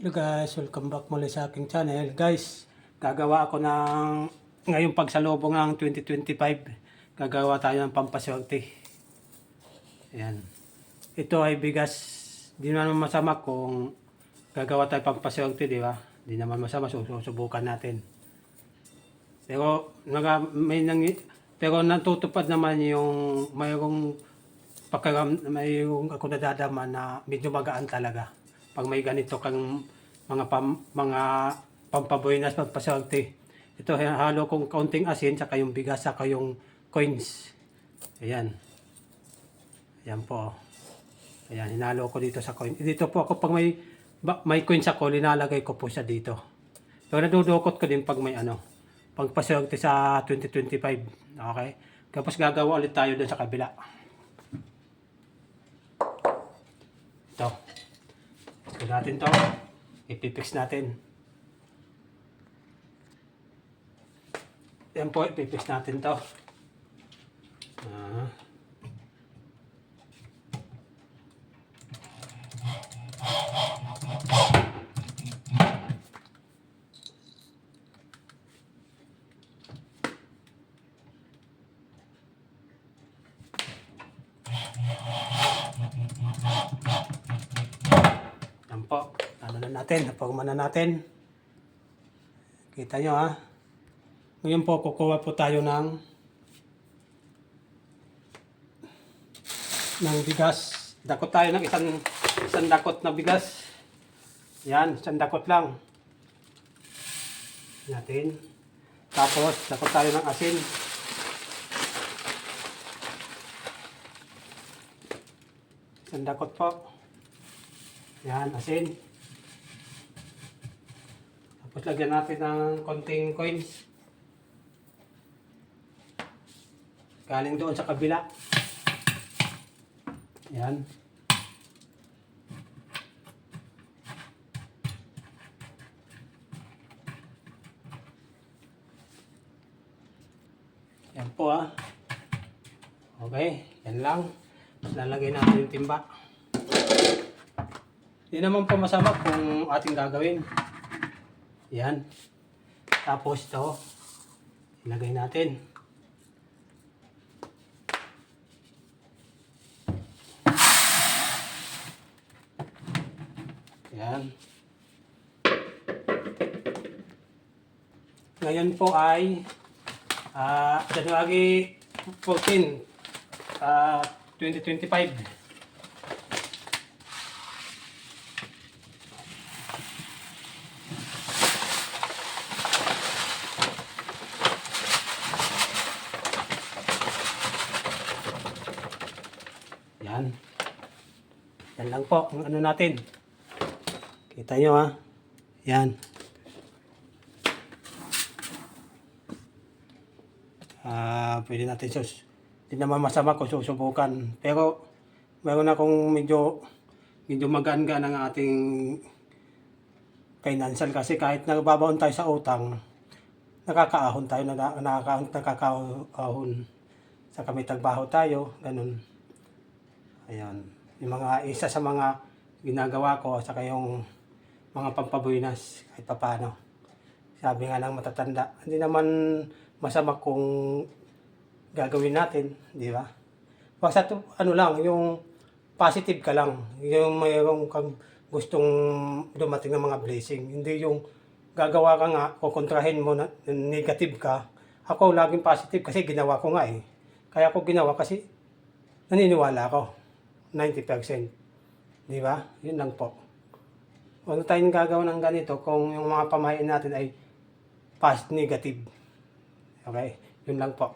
Hello guys, welcome back muli sa aking channel. Guys, gagawa ako ng ngayong pagsalubong ng 2025. Gagawa tayo ng pampaswerte. Ayan. Ito ay bigas. Di naman masama kung gagawa tayo pampaswerte, di ba? Di naman masama, susubukan natin. Pero naga, may nang pero natutupad naman yung mayroong pagkaram mayroong ako nadadama na medyo magaan talaga. Pag may ganito kang mga pam, mga pampabuenas pagpaswerte. Ito halo kong kaunting asin saka yung bigas saka yung coins. Ayan. Ayan po. Ayan, hinalo ko dito sa coin. Dito po ako pag may ba, may coins ako, linalagay ko po siya dito. Pero nadudukot ko din pag may ano, pagpaswerte sa 2025. Okay? Tapos gagawa ulit tayo dun sa kabila. Ito. Ito natin to. Ipipix natin. Yan po, ipipix natin to. Ah. Yan po. Ano na natin? Napaguma na natin. Kita nyo ha. Ngayon po, kukuha po tayo ng ng bigas. Dakot tayo ng isang, isang dakot na bigas. Yan, isang dakot lang. Natin. Tapos, dakot tayo ng asin. Isang dakot po. Yan, asin. Tapos lagyan natin ng konting coins. Galing doon sa kabila. Yan. Yan po ah. Okay, yan lang. Lalagay natin yung timba. Hindi naman po masama kung ating gagawin. Yan. Tapos ito, ilagay natin. Yan. Ngayon po ay ah January 14, ah 2025. Yan. Yan lang po ang ano natin. Kita nyo ha. Yan. Ah, pwede natin sus. Hindi naman masama kung susubukan. Pero meron akong medyo medyo magaan-gaan ang ating financial kasi kahit nagbabaon tayo sa utang, nakakaahon tayo, na nakaka, nakakaahon sa kami tagbaho tayo, ganun. Ayan. Yung mga isa sa mga ginagawa ko sa yung mga pampabuinas kahit papano. Sabi nga ng matatanda, hindi naman masama kung gagawin natin, di ba? Basta to, ano lang, yung positive ka lang. Yung mayroong kang gustong dumating ng mga blessing. Hindi yung gagawa ka nga, kukontrahin mo na negative ka. Ako laging positive kasi ginawa ko nga eh. Kaya ako ginawa kasi naniniwala ako. 90%. Di ba? Yun lang po. Huwag tayong gagawa ng ganito kung yung mga pamahain natin ay past negative. Okay? Yun lang po.